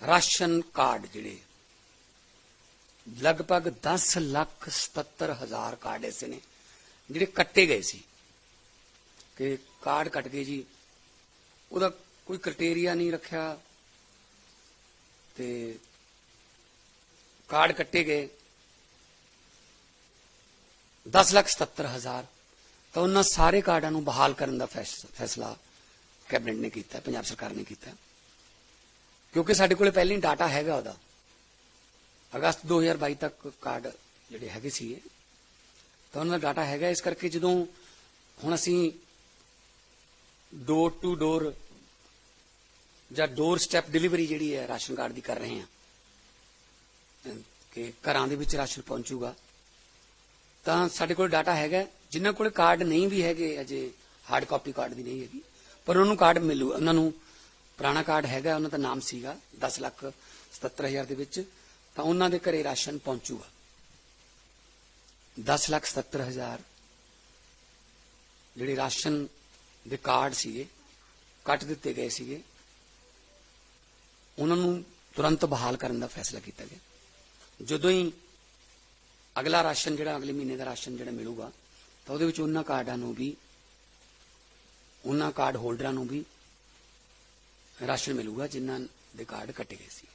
Ration card ਜਿਹੜੇ ਲਗਭਗ 10 ਲੱਖ 77 ਹਜ਼ਾਰ ਕਾਰਡ ਐਸੇ ਨੇ, ਜਿਹੜੇ ਕੱਟੇ ਗਏ ਸੀ। ਕਿ ਕਾਰਡ ਕੱਟ ਗਏ ਜੀ, ਉਹਦਾ ਕੋਈ ਕ੍ਰਾਈਟੇਰੀਆ ਨਹੀਂ ਰੱਖਿਆ ਤੇ ਕਾਰਡ ਕੱਟੇ ਗਏ। 10 ਲੱਖ 77 ਹਜ਼ਾਰ, ਤਾਂ ਉਹਨਾਂ ਸਾਰੇ ਕਾਰਡਾਂ ਨੂੰ ਬਹਾਲ ਕਰਨ ਦਾ ਫੈਸਲਾ ਕੈਬਨਿਟ ਨੇ ਕੀਤਾ, ਪੰਜਾਬ ਸਰਕਾਰ ਨੇ ਕੀਤਾ। ਕਿਉਂਕਿ ਸਾਡੇ ਕੋਲੇ ਪਹਿਲਾਂ ਹੀ ਡਾਟਾ ਹੈਗਾ ਉਹਦਾ। ਅਗਸਤ 2022 ਤੱਕ ਕਾਰਡ ਜਿਹੜੇ ਹੈਗੇ ਸੀ ਤਾਂ ਉਹਨਾਂ ਦਾ ਡਾਟਾ ਹੈਗਾ, ਇਸ ਕਰਕੇ ਜਦੋਂ ਹੁਣ ਅਸੀਂ ਡੋਰ ਟੂ ਡੋਰ ਜਾਂ ਡੋਰ ਸਟੈਪ ਡਿਲੀਵਰੀ ਜਿਹੜੀ ਹੈ, ਰਾਸ਼ਨ ਕਾਰਡ ਦੀ ਕਰ ਰਹੇ ਹਾਂ। ਕਿ ਘਰਾਂ ਦੇ ਵਿੱਚ ਰਾਸ਼ਨ ਪਹੁੰਚੂਗਾ। ਤਾਂ ਸਾਡੇ ਕੋਲ ਡਾਟਾ ਹੈਗਾ, ਜਿਨ੍ਹਾਂ ਕੋਲ ਕਾਰਡ ਨਹੀਂ ਵੀ ਹੈਗੇ, ਅਜੇ ਹਾਰਡ ਕਾਪੀ ਕਾਰਡ ਦੀ ਨਹੀਂ ਹੈਗੀ, ਪਰ ਉਹਨਾਂ ਨੂੰ ਕਾਰਡ ਮਿਲੂ, ਉਹਨਾਂ ਨੂੰ ਪੁਰਾਣਾ ਕਾਰਡ ਹੈਗਾ, ਉਹਨਾਂ ਦਾ ਨਾਮ ਸੀਗਾ 10 ਲੱਖ 77000 ਦੇ ਵਿੱਚ, ਤਾਂ ਉਹਨਾਂ ਦੇ ਘਰੇ ਰਾਸ਼ਨ ਪਹੁੰਚੂਗਾ। 10 ਲੱਖ 77000 ਜਿਹੜੇ ਰਾਸ਼ਨ ਦੇ ਕਾਰਡ ਸੀਗੇ, ਕੱਟ ਦਿੱਤੇ ਗਏ ਸੀਗੇ, ਉਹਨਾਂ ਨੂੰ ਤੁਰੰਤ ਬਹਾਲ ਕਰਨ ਦਾ ਫੈਸਲਾ ਕੀਤਾ ਗਿਆ। ਜਦੋਂ ਹੀ ਅਗਲਾ ਰਾਸ਼ਨ ਜਿਹੜਾ, ਅਗਲੇ ਮਹੀਨੇ ਦਾ ਰਾਸ਼ਨ ਜਿਹੜਾ ਮਿਲੂਗਾ, ਤਾਂ ਉਹਦੇ ਵਿੱਚ ਉਹਨਾਂ ਕਾਰਡਾਂ ਨੂੰ ਵੀ, ਉਹਨਾਂ ਕਾਰਡ ਹੋਲਡਰਾਂ ਨੂੰ ਵੀ ਰਾਸ਼ਨ ਮਿਲੂਗਾ ਜਿਨ੍ਹਾਂ ਦੇ ਕਾਰਡ ਕੱਟੇ ਗਏ ਸੀ।